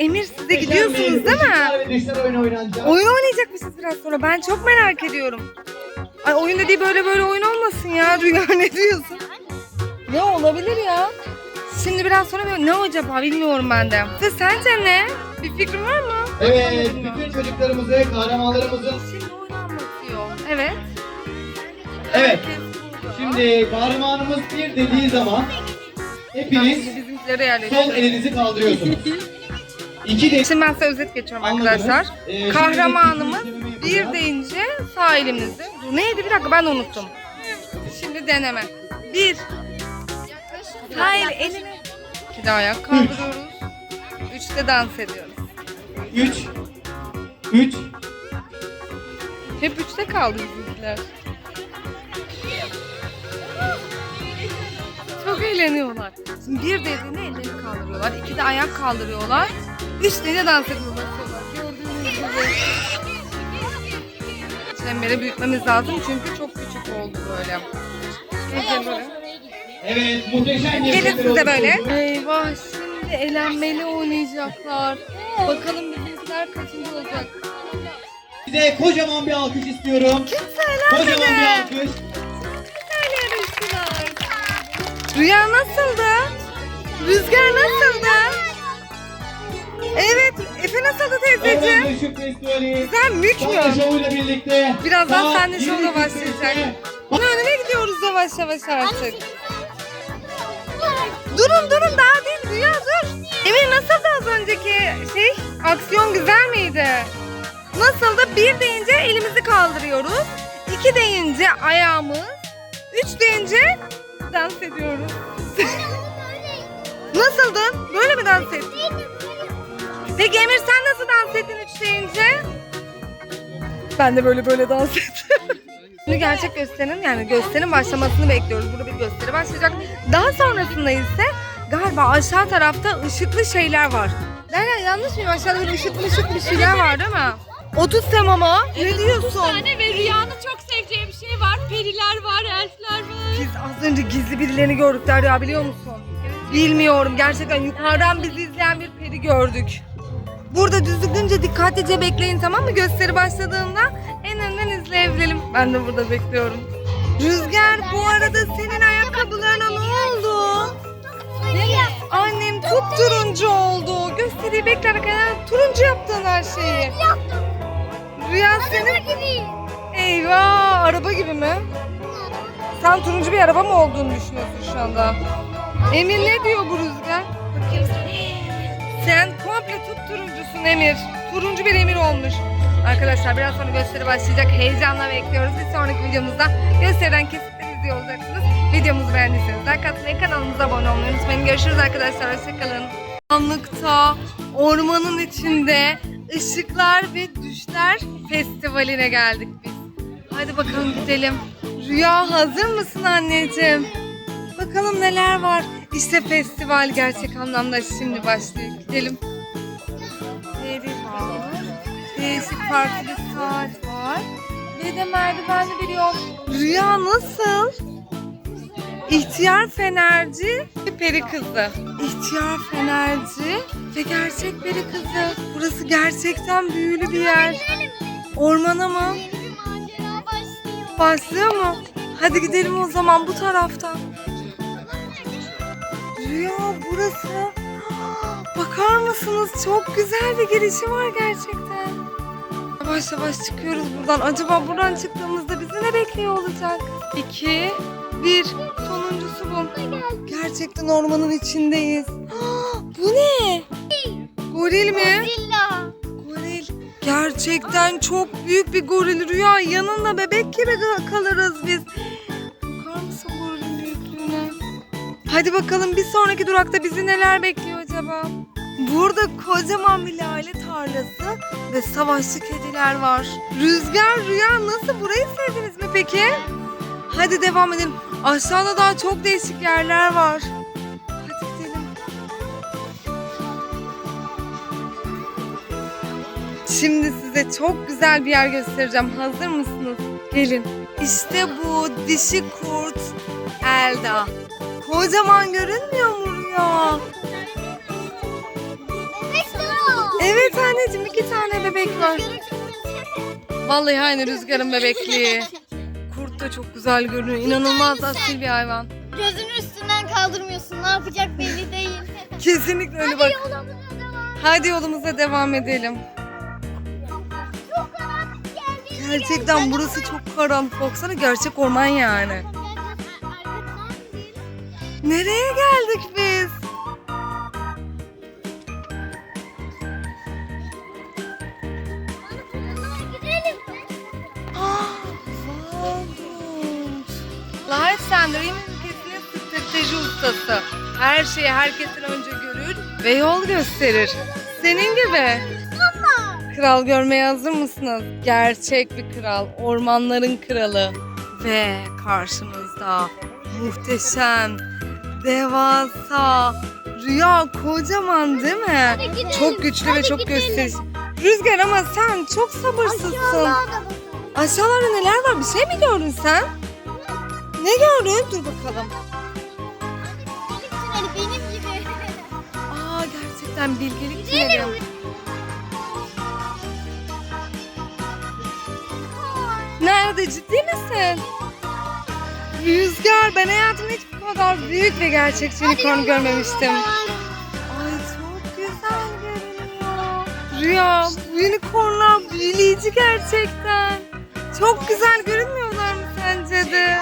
Emir siz de gidiyorsunuz değil mi? Oyunu oynanacak. Oyun oynayacakmışız biraz sonra. Ben çok merak ediyorum. Ay oyun dediği böyle böyle oyun olmasın ya. Rüya ne diyorsun? Ne olabilir ya? Şimdi biraz sonra böyle ne acaba bilmiyorum ben de. Ve sence ne? Bir fikrin var mı? Evet, bütün çocuklarımızı, kahramanlarımızın... Şimdi oyunu anlatıyor. Evet. Evet, şimdi kahramanımız bir dediği zaman hepiniz sol elinizi kaldırıyorsunuz. İki de... Şimdi ben size özet geçiyorum Anladınız. arkadaşlar. Ee, Kahramanımız bir deyince sağ elimizde. Dur, neydi bir dakika ben unuttum. Şimdi deneme. Bir. Hayır elini. İki de ayak kaldırıyoruz. Üçte dans ediyoruz. Üç. Üç. Hep üçte kaldı bizimkiler. Çok eğleniyorlar. Şimdi bir dediğinde ellerini kaldırıyorlar. iki de ayak kaldırıyorlar. Üç dediğinde dans ediyorlar. Gördüğünüz gibi. Çemberi büyütmemiz lazım çünkü çok küçük oldu böyle. Evet, muhteşem bir Gelin siz de böyle. Eyvah şimdi eğlenmeli oynayacaklar. Bakalım bizimkiler kaçıncı olacak. Size kocaman bir alkış istiyorum. Kimse Kocaman bir alkış. Rüya nasıldı? Rüzgar nasıldı? Efe nasıldı teyzeciğim? Işık Festivali. Güzel mük mü? şovuyla birlikte. Birazdan şovu da 20.45'te başlayacak. Bunun önüne gidiyoruz yavaş yavaş artık. Durun durun daha değil Rüya dur. Emir nasıldı az önceki şey? Aksiyon güzel miydi? Nasıldı? Bir deyince elimizi kaldırıyoruz. İki deyince ayağımız. Üç deyince dans ediyoruz. Nasıldı? Böyle mi dans ettin? Peki Emir sen nasıl dans ettin üç deyince? Ben de böyle böyle dans ettim. Şimdi gerçek gösterinin yani gösterinin başlamasını bekliyoruz. Burada bir gösteri başlayacak. Daha sonrasında ise galiba aşağı tarafta ışıklı şeyler var. Derya yanlış mıyım? Aşağıda böyle ışıklı ışıklı şeyler var değil mi? 30 temama. Ne diyorsun? tane ve Rüya'nın çok seveceği bir şey var. Periler var, elfler var. Biz az önce gizli birilerini gördük Derya biliyor musun? Bilmiyorum. Gerçekten yukarıdan bizi izleyen bir peri gördük. Burada düzgünce dikkatlice bekleyin tamam mı? Gösteri başladığında en önden izleyebilelim. Ben de burada bekliyorum. Rüzgar bu arada senin ayakkabılarına ne oldu? Annem çok turuncu oldu. Gösteriyi beklerken turuncu yaptın her şeyi. Rüya senin... Eyvah araba gibi mi? Sen turuncu bir araba mı olduğunu düşünüyorsun şu anda? Emir ne diyor bu rüzgar? Sen komple tup turuncusun Emir. Turuncu bir Emir olmuş. Arkadaşlar biraz sonra gösteri başlayacak. Heyecanla bekliyoruz. Bir sonraki videomuzda gösteriden kesitleri izliyor. Videomuzu beğendiyseniz like atmayı, kanalımıza abone olmayı unutmayın. Görüşürüz arkadaşlar. Hoşçakalın. Karanlıkta, ormanın içinde ışıklar ve düşler festivaline geldik biz. Hadi bakalım gidelim. Rüya hazır mısın anneciğim? Bakalım neler var. İşte festival gerçek anlamda şimdi başlıyor. Gidelim. Peri var. Değişik farklı bir saat var. Ve de merdivenli bir yol. Rüya nasıl? İhtiyar fenerci peri kızı. İhtiyar fenerci ve gerçek peri kızı. Burası gerçekten büyülü bir yer. Ormana mı? Başlıyor mu? Hadi gidelim o zaman bu taraftan. Rüya burası. Bakar mısınız? Çok güzel bir girişi var gerçekten. Yavaş yavaş çıkıyoruz buradan. Acaba buradan çıktığımızda bizi ne bekliyor olacak? İki, bir. Sonuncusu bu. Gerçekten ormanın içindeyiz. Bu ne? Goril mi? Goril. Gerçekten çok büyük bir goril Rüya. Yanında bebek gibi kalırız biz. Bakar mısın gorilin büyüklüğüne? Hadi bakalım bir sonraki durakta bizi neler bekliyor acaba? Burada kocaman bir lale tarlası ve savaşçı kediler var. Rüzgar, Rüya nasıl? Burayı sevdiniz mi peki? Hadi devam edelim. Aşağıda daha çok değişik yerler var. Hadi gidelim. Şimdi size çok güzel bir yer göstereceğim. Hazır mısınız? Gelin. İşte bu dişi kurt Elda. Kocaman görünmüyor mu Rüya? Anneciğim iki tane bebek var. Vallahi aynı rüzgarın bebekliği. Kurt da çok güzel görünüyor. İnanılmaz asil bir hayvan. Gözünü üstünden kaldırmıyorsun. Ne yapacak belli değil. Kesinlikle öyle bak. Yolumuza devam. Hadi yolumuza devam edelim. Gerçekten burası çok karanlık. Baksana gerçek orman yani. Nereye geldik biz? Sender ülkesinin strateji ustası. Her şeyi herkesin önce görür ve yol gösterir. Senin gibi. Kral görmeye hazır mısınız? Gerçek bir kral, ormanların kralı. Ve karşımızda muhteşem, devasa, rüya kocaman değil mi? gidelim, Çok güçlü ve çok gösterici. Rüzgar ama sen çok sabırsızsın. Aşağılarda neler var? Bir şey mi gördün sen? Ne gördün? Dur bakalım. Hadi benim gibi. Aa gerçekten bilgelik tüneli. Nerede ciddi misin? Rüzgar ben hayatımda hiç bu kadar büyük ve gerçekçi unicorn görmemiştim. Ay çok güzel görünüyor. Rüya bu unicornlar büyüleyici gerçekten. Çok güzel görünmüyorlar mı sence de?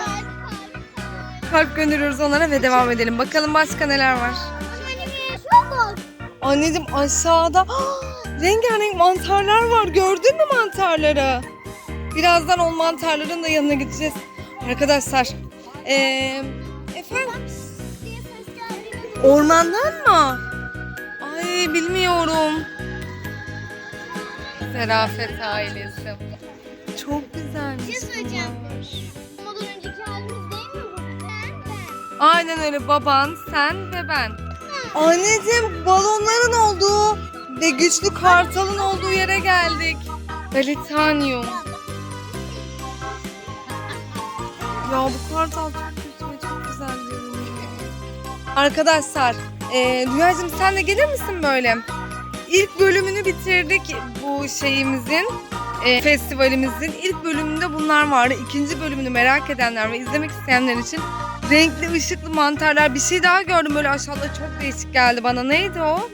Kalp gönderiyoruz onlara ve devam edelim. Bakalım başka neler var. Anneciğim aşağıda rengarenk mantarlar var. Gördün mü mantarları? Birazdan o mantarların da yanına gideceğiz. Arkadaşlar. eee, efendim ormandan mı? Ay bilmiyorum. Serafet ailesi. Çok güzelmiş. Bir şey söyleyeceğim. bunlar. Ondan önceki halimiz Aynen öyle baban, sen ve ben. Anneciğim balonların olduğu ve güçlü kartalın olduğu yere geldik. Balitanium. Ya bu kartal çok güçlü ve çok güzel görünüyor. Arkadaşlar, e, Rüyacığım sen de gelir misin böyle? İlk bölümünü bitirdik bu şeyimizin, e, festivalimizin. ilk bölümünde bunlar vardı. İkinci bölümünü merak edenler ve izlemek isteyenler için renkli ışıklı mantarlar bir şey daha gördüm böyle aşağıda çok değişik geldi bana. Neydi o?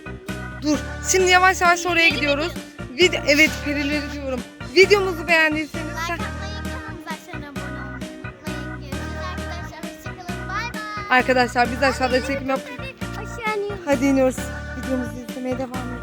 Dur. Şimdi yavaş yavaş oraya gidiyoruz. Video evet perileri diyorum. Videomuzu beğendiyseniz Like arkadaşlar. Biz aşağıda çekim yap. Hadi iniyoruz. Videomuzu izlemeye devam